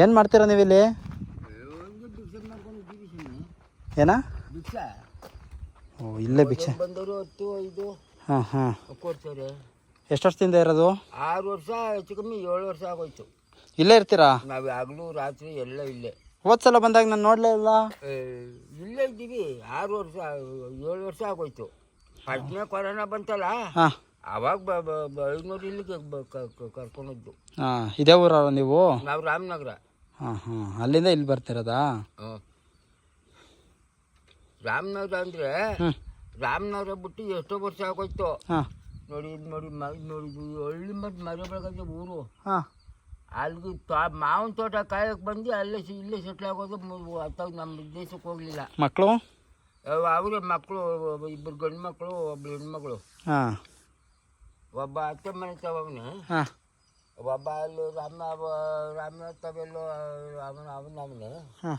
ಏನು ಮಾಡ್ತೀರಾ ನೀವು ಇಲ್ಲಿ ಏನಾ? ಓ ಇಲ್ಲೇ ಭಿಕ್ಷೆ. ಬಂದವರು ಹತ್ತು ಐದು ಹಾಂ ಹಾಂ. ಕೊಡ್ತಾರೆ ಎಷ್ಟು ವರ್ಷದಿಂದ ಇರೋದು? ಆರು ವರ್ಷ ಹೆಚ್ಚು ಕಮ್ಮಿ ಏಳು ವರ್ಷ ಆಗೋಯ್ತು. ಇಲ್ಲೇ ಇರ್ತೀರಾ? ನಾವು ಆಗ್ಲು ರಾತ್ರಿ ಎಲ್ಲ ಇಲ್ಲೇ. ಹೋದ್ಸಲ ಬಂದಾಗ ನಾನು ನೋಡಲೇ ಇಲ್ಲ. ಇಲ್ಲೇ ಇದ್ದೀವಿ. ಆರು ವರ್ಷ ಏಳು ವರ್ಷ ಆಗೋಯ್ತು. ಫಸ್ಟ್ನೇ ಕೊರೋನಾ ಬಂತಲ್ಲ? ಹಾಂ. ಅವಾಗ ಐನೂರು ಇಲ್ಲಿಗೆ ಕರ್ಕೊಂಡೋದ್ದು ಹಾಂ ಇದೇ ಊರ ನೀವು? ನಾವು ರಾಮನಗರ. ಹಾಂ ಹಾಂ. ಅಲ್ಲಿಂದ ಇಲ್ಲಿ ಬರ್ತಿರೋದಾ? ರಾಮನಗರ ಅಂದರೆ ರಾಮನಗರ ಬಿಟ್ಟು ಎಷ್ಟೋ ವರ್ಷ ಆಗೋಯ್ತು. ನೋಡಿ ಇದು ನೋಡಿ ಇದ್ ನೋಡಿ ಹಳ್ಳಿ ಮತ್ತು ಮನೆ ಬೆಳಗ್ಗೆ ಊರು. ಹಾಂ. ಅಲ್ಲಿಗೆ ತೋ ಮಾವಿನ ತೋಟ ಕಾಯಕ್ಕೆ ಬಂದು ಅಲ್ಲೇ ಇಲ್ಲೇ ಸೆಟ್ಲ್ ಆಗೋದು ಅಥವಾ ನಮ್ಮ ದೇಶಕ್ಕೆ ಹೋಗಲಿಲ್ಲ. ಮಕ್ಕಳು ಅವರೇ ಮಕ್ಕಳು ಇಬ್ಬರು ಗಂಡು ಮಕ್ಕಳು ಒಬ್ಬಳು ಹೆಣ್ಮಗಳು. ಹಾಂ. ಒಬ್ಬ ಅತ್ತೆ ಮನೆ ತವನೇ ಹಾಂ. ಒಬ್ಬ ಅಲ್ಲಿ ರಾಮ ರಾಮನಾಥ್ ತವೆಲ್ಲೋ ರಾಮನ ಅವನ ಅವನೇ ಹಾಂ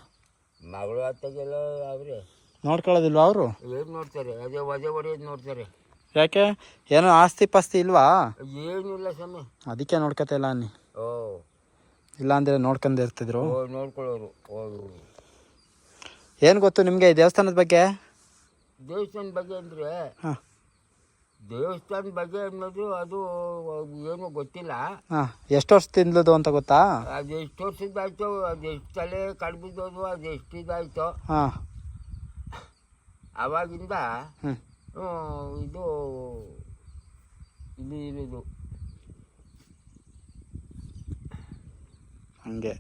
ಮಗಳು ಅತ್ತಗೆಲ್ಲ ಅವರೇ ನೋಡ್ಕೊಳ್ಳೋದಿಲ್ವಾ ಅವರು? ಏನು ನೋಡ್ತಾರೆ? ಅದೇ ವಜೆ ಹೊಡೆಯೋದು ನೋಡ್ತಾರೆ। ಯಾಕೆ? ಏನೋ ಆಸ್ತಿ ಪಾಸ್ತಿ ಇಲ್ವಾ? ಏನಿಲ್ಲ ಸ್ವಾಮಿ। ಅದಕ್ಕೆ ನೋಡ್ಕೊತಾ ಇಲ್ಲ ಅನ್ನಿ. ಓ। ಇಲ್ಲ ಅಂದ್ರೆ ನೋಡ್ಕೊಂಡು ಇರ್ತಿದ್ರು. ಓ ನೋಡ್ಕೊಳ್ಳೋರು ಓ। ಏನು ಗೊತ್ತು ನಿಮಗೆ ದೇವಸ್ಥಾನದ ಬಗ್ಗೆ? ದೇವಸ್ಥಾನದ ಬಗ್ಗೆ ಅಂದರೆ ಹಾಂ. ದೇವಸ್ಥಾನ ಬಗ್ಗೆ ಅನ್ನೋದು ಅದು ಏನು ಗೊತ್ತಿಲ್ಲ. ಹಾಂ ಎಷ್ಟು ವರ್ಷದಿಂದಲದು ಅಂತ ಗೊತ್ತಾ? ಅದು ಎಷ್ಟು ವರ್ಷದ್ದಾಯ್ತು ಅದು ಎಷ್ಟು ತಲೆ ಕಡ್ಬಿದ್ದೋದು ಅದು ಎಷ್ಟು ಇದಾಯ್ತು? ಹಾಂ. ಆವಾಗಿಂದ ಹ್ಞೂ ಇದು ಇಲ್ಲಿ ಇರೋದು. ಹಂಗೆ.